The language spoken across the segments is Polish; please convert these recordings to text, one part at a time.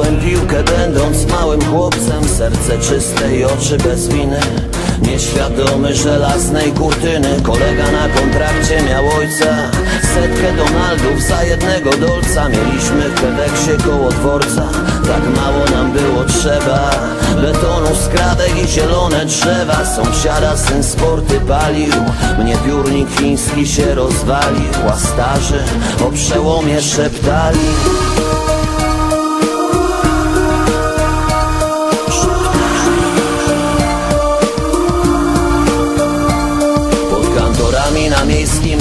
Grałem piłkę będąc małym chłopcem. Serce czyste i oczy bez winy Nieświadomy żelaznej kurtyny. Kolega na kontrakcie miał ojca. Setkę Donaldów za jednego dolca. Mieliśmy w Peweksie koło dworca. Tak mało nam było trzeba Betonu, skrawek i zielone drzewa. Sąsiada syn sporty palił. Mnie piórnik chiński się rozwalił A starzy o przełomie szeptali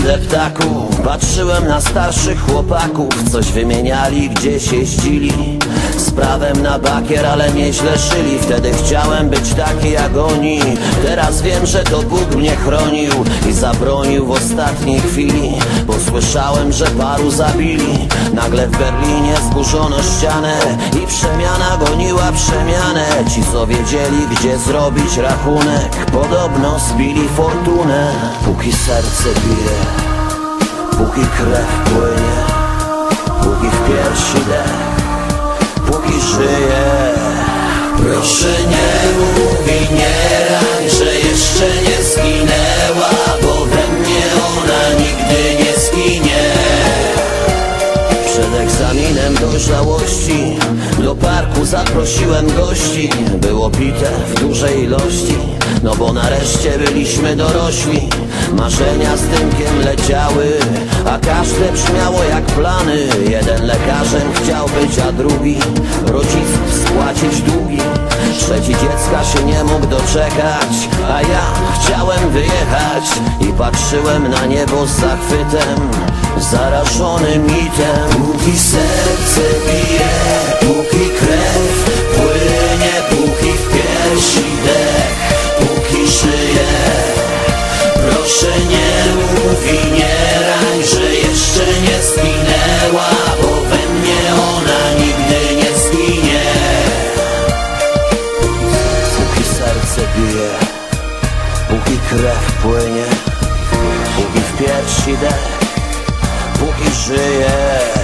miejskim deptaku Patrzyłem na starszych chłopaków. Coś wymieniali, gdzieś jeździli Z prawem na bakier, ale mnie źle szyli. Wtedy chciałem być taki jak oni. Teraz wiem, że to Bóg mnie chronił I zabronił w ostatniej chwili. Bo słyszałem, że paru zabili. Nagle w Berlinie zburzono ścianę I przemiana goniła przemianę. Ci co wiedzieli, gdzie zrobić rachunek Podobno zbili fortunę. Póki serce bije Póki krew płynie Póki w piersi dech Póki żyję Proszę nie mówi nie rań Że jeszcze nie zginęła Bo we mnie ona nigdy nie zginie. Przed egzaminem dojrzałości Do parku zaprosiłem gości. Było pite w dużej ilości No bo nareszcie byliśmy dorośli Marzenia z dymkiem leciały A każde brzmiało jak plany. Jeden lekarzem chciał być, a drugi Rodziców spłacić długi. Trzeci dziecka się nie mógł doczekać A ja chciałem wyjechać I patrzyłem na niebo z zachwytem Zarażony mitem. Póki serce bije Póki Proszę nie mówi, nie rań Że jeszcze nie zginęła Bo we mnie ona nigdy nie zginie. Póki serce bije Póki krew płynie Póki w piersi dech Póki żyję.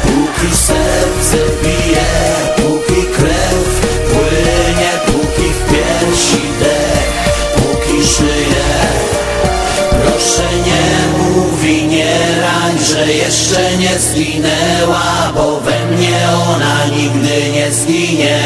Póki serce bije jeszcze nie zginęła Bo we mnie ona nigdy nie zginie